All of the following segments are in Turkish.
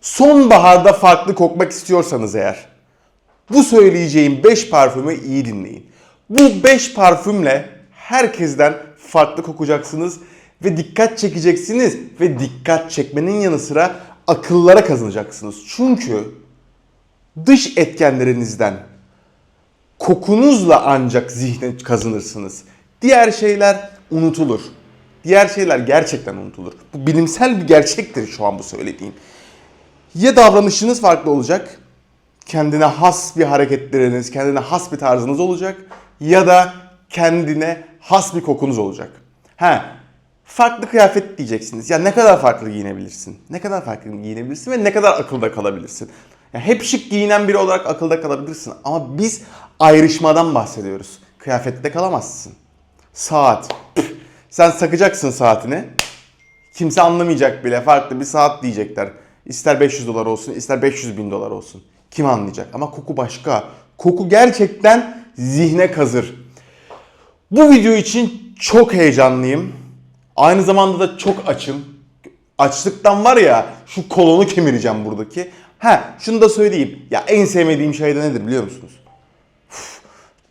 Sonbaharda farklı kokmak istiyorsanız eğer bu söyleyeceğim 5 parfümü iyi dinleyin. Bu 5 parfümle herkesten farklı kokacaksınız ve dikkat çekeceksiniz ve dikkat çekmenin yanı sıra akıllara kazanacaksınız. Çünkü dış etkenlerinizden kokunuzla ancak zihne kazanırsınız. Diğer şeyler unutulur. Diğer şeyler gerçekten unutulur. Bu bilimsel bir gerçektir şu an bu söylediğim. Ya davranışınız farklı olacak, kendine has bir hareketleriniz, kendine has bir tarzınız olacak ya da kendine has bir kokunuz olacak. Ha, farklı kıyafet diyeceksiniz. Ya ne kadar farklı giyinebilirsin? Ne kadar farklı giyinebilirsin ve ne kadar akılda kalabilirsin? Ya hep şık giyinen biri olarak akılda kalabilirsin ama biz ayrışmadan bahsediyoruz. Kıyafette kalamazsın. Saat. Sen takacaksın saatini. Kimse anlamayacak bile. Farklı bir saat diyecekler. İster 500 dolar olsun, ister 500 bin dolar olsun. Kim anlayacak? Ama koku başka. Koku gerçekten zihne kazır. Bu video için çok heyecanlıyım. Aynı zamanda da çok açım. Açlıktan var ya şu kolonu kemireceğim buradaki. Ha şunu da söyleyeyim. Ya en sevmediğim şey de nedir biliyor musunuz? Uf,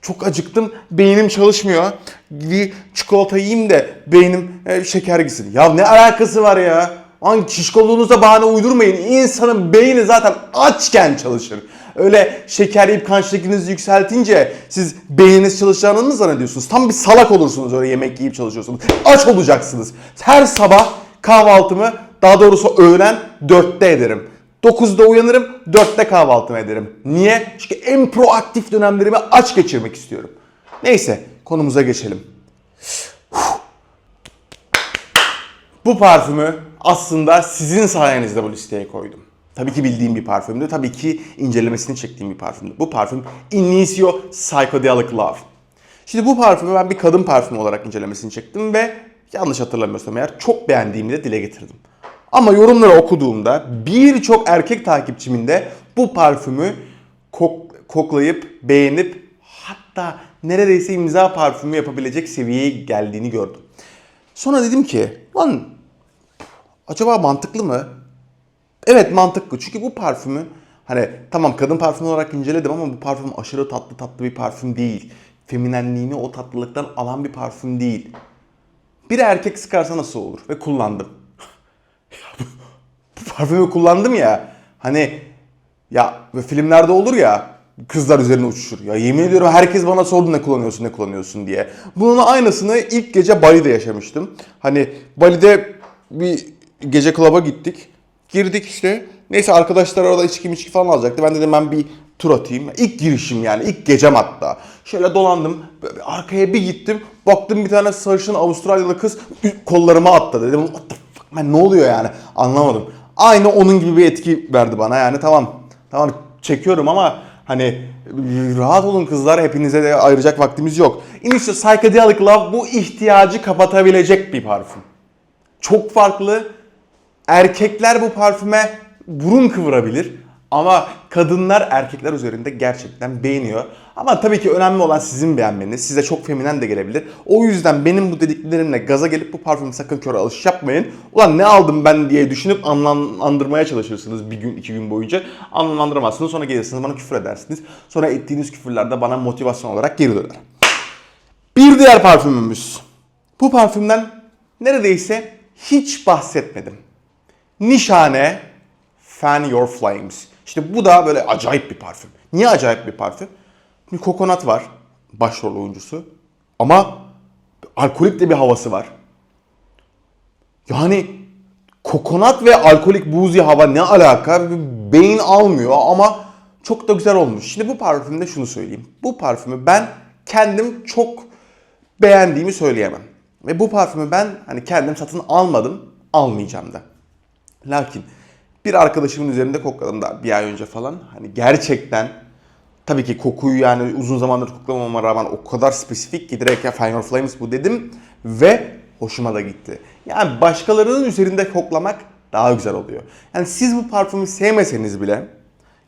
çok acıktım. Beynim çalışmıyor. Bir çikolata yiyeyim de beynim e, şeker gitsin. Ya ne alakası var ya? Hangi şişkoluğunuza bahane uydurmayın. İnsanın beyni zaten açken çalışır. Öyle şeker yiyip kan şeklinizi yükseltince siz beyniniz çalışacağını mı zannediyorsunuz? Tam bir salak olursunuz öyle yemek yiyip çalışıyorsunuz. Aç olacaksınız. Her sabah kahvaltımı daha doğrusu öğlen 4'te ederim. 9'da uyanırım, 4'te kahvaltımı ederim. Niye? Çünkü en proaktif dönemlerimi aç geçirmek istiyorum. Neyse konumuza geçelim. Bu parfümü aslında sizin sayenizde bu listeye koydum. Tabii ki bildiğim bir parfümdü. Tabii ki incelemesini çektiğim bir parfümdü. Bu parfüm Initio Psychedelic Love. Şimdi bu parfümü ben bir kadın parfümü olarak incelemesini çektim ve yanlış hatırlamıyorsam eğer çok beğendiğimi de dile getirdim. Ama yorumları okuduğumda birçok erkek takipçimin de bu parfümü kok- koklayıp beğenip hatta neredeyse imza parfümü yapabilecek seviyeye geldiğini gördüm. Sonra dedim ki lan acaba mantıklı mı? Evet mantıklı çünkü bu parfümü hani tamam kadın parfümü olarak inceledim ama bu parfüm aşırı tatlı tatlı bir parfüm değil. Feminenliğini o tatlılıktan alan bir parfüm değil. Bir erkek sıkarsa nasıl olur? Ve kullandım. bu parfümü kullandım ya. Hani ya ve filmlerde olur ya kızlar üzerine uçuşur. Ya yemin ediyorum herkes bana sordu ne kullanıyorsun ne kullanıyorsun diye. Bunun aynısını ilk gece Bali'de yaşamıştım. Hani Bali'de bir gece klaba gittik. Girdik işte. Neyse arkadaşlar orada içki içki falan alacaktı. Ben dedim ben bir tur atayım. İlk girişim yani ilk gecem hatta. Şöyle dolandım. Böyle arkaya bir gittim. Baktım bir tane sarışın Avustralyalı kız kollarıma atladı. Dedim what the fuck man ne oluyor yani anlamadım. Aynı onun gibi bir etki verdi bana yani tamam. Tamam çekiyorum ama hani rahat olun kızlar hepinize de ayıracak vaktimiz yok. Initial Psychedelic Love bu ihtiyacı kapatabilecek bir parfüm. Çok farklı. Erkekler bu parfüme burun kıvırabilir. Ama kadınlar erkekler üzerinde gerçekten beğeniyor. Ama tabii ki önemli olan sizin beğenmeniz. Size çok feminen de gelebilir. O yüzden benim bu dediklerimle gaza gelip bu parfümü sakın kör alış yapmayın. Ulan ne aldım ben diye düşünüp anlamlandırmaya çalışırsınız bir gün iki gün boyunca. Anlamlandıramazsınız. Sonra gelirsiniz bana küfür edersiniz. Sonra ettiğiniz küfürler de bana motivasyon olarak geri döner. Bir diğer parfümümüz. Bu parfümden neredeyse hiç bahsetmedim. Nişane Fan Your Flames. İşte bu da böyle acayip bir parfüm. Niye acayip bir parfüm? Bir kokonat var. Başrol oyuncusu. Ama alkolik de bir havası var. Yani kokonat ve alkolik buzi hava ne alaka? Beyin almıyor ama çok da güzel olmuş. Şimdi bu parfümde şunu söyleyeyim. Bu parfümü ben kendim çok beğendiğimi söyleyemem. Ve bu parfümü ben hani kendim satın almadım, almayacağım da. Lakin bir arkadaşımın üzerinde kokladım da bir ay önce falan. Hani gerçekten tabii ki kokuyu yani uzun zamandır koklamama rağmen o kadar spesifik ki direkt ya Final Flames bu dedim ve hoşuma da gitti. Yani başkalarının üzerinde koklamak daha güzel oluyor. Yani siz bu parfümü sevmeseniz bile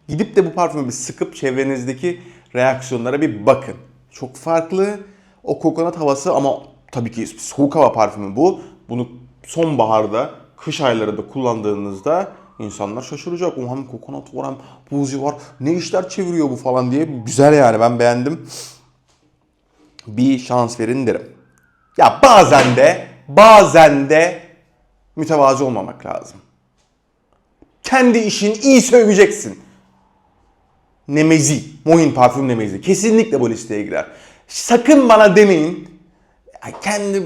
gidip de bu parfümü bir sıkıp çevrenizdeki reaksiyonlara bir bakın. Çok farklı o kokonat havası ama tabii ki soğuk hava parfümü bu. Bunu sonbaharda, kış aylarında kullandığınızda İnsanlar şaşıracak. O hem kokonat var hem buzi var. Ne işler çeviriyor bu falan diye. Güzel yani ben beğendim. Bir şans verin derim. Ya bazen de bazen de mütevazi olmamak lazım. Kendi işin iyi söyleyeceksin. Nemezi. Mohin parfüm nemezi. Kesinlikle bu listeye girer. Sakın bana demeyin. "Ya Kendi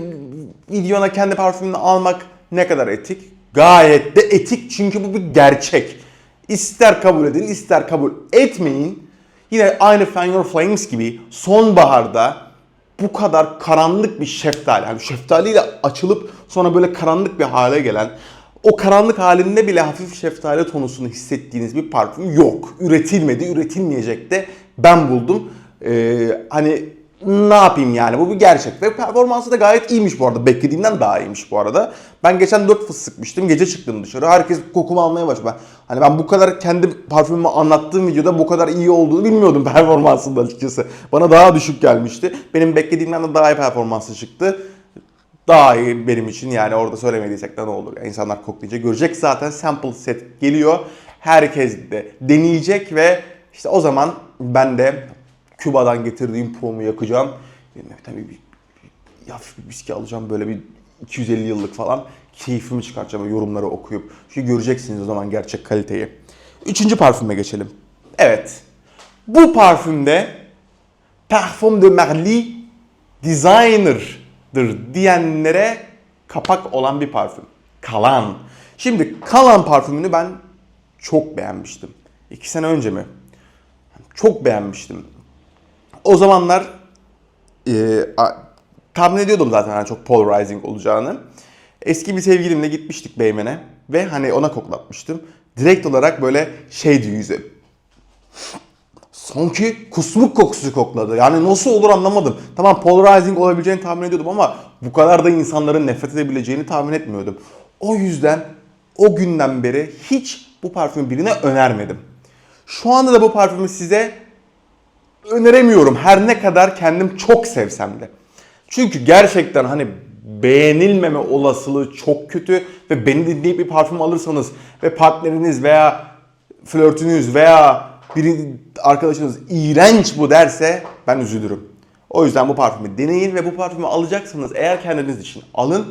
videona kendi parfümünü almak ne kadar etik? Gayet de etik çünkü bu bir gerçek. İster kabul edin ister kabul etmeyin. Yine aynı Fan Your Flames gibi sonbaharda bu kadar karanlık bir şeftali, yani şeftaliyle açılıp sonra böyle karanlık bir hale gelen o karanlık halinde bile hafif şeftali tonusunu hissettiğiniz bir parfüm yok. Üretilmedi, üretilmeyecek de ben buldum. Ee, hani ne yapayım yani bu bir gerçek ve performansı da gayet iyiymiş bu arada. Beklediğimden daha iyiymiş bu arada. Ben geçen 4 fıs sıkmıştım. Gece çıktım dışarı. Herkes kokumu almaya başladı. Hani ben bu kadar kendi parfümümü anlattığım videoda bu kadar iyi olduğunu bilmiyordum performansında açıkçası. Bana daha düşük gelmişti. Benim beklediğimden de daha iyi performansı çıktı daha iyi benim için yani orada söylemediysek de ne olur. Yani insanlar koklayınca görecek zaten sample set geliyor. Herkes de deneyecek ve işte o zaman ben de Küba'dan getirdiğim promu yakacağım. Tabii bir, bir, hafif bir viski alacağım böyle bir 250 yıllık falan. Keyfimi çıkartacağım yorumları okuyup. Çünkü göreceksiniz o zaman gerçek kaliteyi. Üçüncü parfüme geçelim. Evet. Bu parfümde Parfum de Marly Designer'dır diyenlere kapak olan bir parfüm. Kalan. Şimdi Kalan parfümünü ben çok beğenmiştim. İki sene önce mi? Çok beğenmiştim. O zamanlar e, a- tahmin ediyordum zaten hani çok polarizing olacağını. Eski bir sevgilimle gitmiştik Beymen'e ve hani ona koklatmıştım. Direkt olarak böyle şeydi yüzü sanki kusmuk kokusu kokladı. Yani nasıl olur anlamadım. Tamam polarizing olabileceğini tahmin ediyordum ama bu kadar da insanların nefret edebileceğini tahmin etmiyordum. O yüzden o günden beri hiç bu parfümü birine önermedim. Şu anda da bu parfümü size öneremiyorum. Her ne kadar kendim çok sevsem de. Çünkü gerçekten hani beğenilmeme olasılığı çok kötü ve beni dinleyip bir parfüm alırsanız ve partneriniz veya flörtünüz veya biri arkadaşınız iğrenç bu derse ben üzülürüm. O yüzden bu parfümü deneyin ve bu parfümü alacaksanız eğer kendiniz için alın.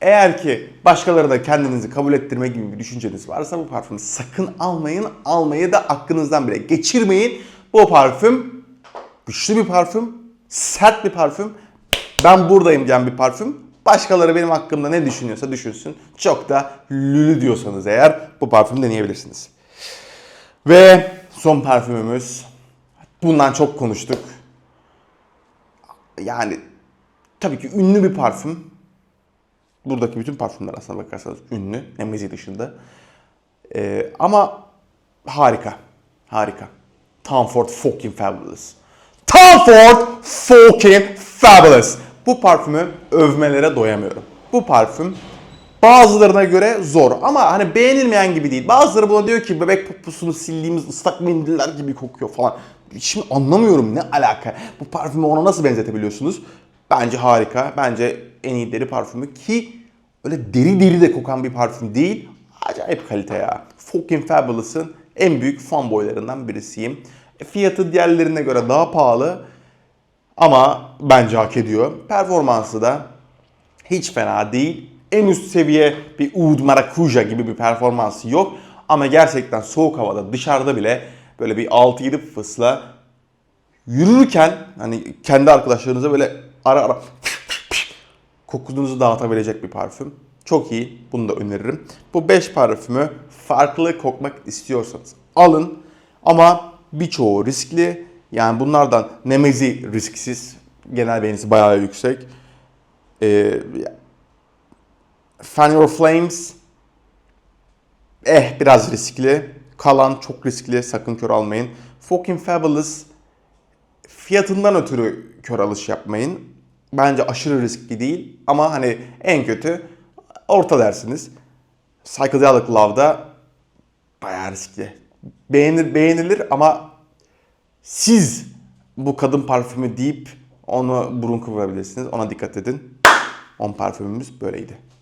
Eğer ki başkaları da kendinizi kabul ettirme gibi bir düşünceniz varsa bu parfümü sakın almayın. Almayı da aklınızdan bile geçirmeyin. Bu parfüm güçlü bir parfüm, sert bir parfüm. Ben buradayım diyen bir parfüm. Başkaları benim hakkımda ne düşünüyorsa düşünsün. Çok da lülü diyorsanız eğer bu parfümü deneyebilirsiniz. Ve son parfümümüz. Bundan çok konuştuk. Yani tabii ki ünlü bir parfüm. Buradaki bütün parfümler aslına bakarsanız ünlü. Nemezi dışında. Ee, ama harika. Harika. Tom Ford fucking fabulous. Tom Ford fucking fabulous. Bu parfümü övmelere doyamıyorum. Bu parfüm bazılarına göre zor ama hani beğenilmeyen gibi değil. Bazıları buna diyor ki bebek poposunu sildiğimiz ıslak mendiller gibi kokuyor falan. Şimdi anlamıyorum ne alaka. Bu parfümü ona nasıl benzetebiliyorsunuz? Bence harika. Bence en iyi deri parfümü ki öyle deri deri de kokan bir parfüm değil. Acayip kalite ya. Fucking Fabulous'ın en büyük fanboylarından birisiyim. Fiyatı diğerlerine göre daha pahalı ama bence hak ediyor. Performansı da hiç fena değil. En üst seviye bir Oud Maracuja gibi bir performansı yok. Ama gerçekten soğuk havada dışarıda bile böyle bir 6-7 fısla yürürken hani kendi arkadaşlarınıza böyle ara ara kokunuzu dağıtabilecek bir parfüm. Çok iyi. Bunu da öneririm. Bu 5 parfümü farklı kokmak istiyorsanız alın. Ama birçoğu riskli. Yani bunlardan Nemezi risksiz. Genel beğenisi bayağı yüksek. Ee, Fan Your Flames eh biraz riskli. Kalan çok riskli. Sakın kör almayın. Fucking Fabulous fiyatından ötürü kör alış yapmayın. Bence aşırı riskli değil ama hani en kötü orta dersiniz. Psychedelic Love'da bayağı riskli. Beğenir, beğenilir ama siz bu kadın parfümü deyip onu burun kıvırabilirsiniz. Ona dikkat edin. On parfümümüz böyleydi.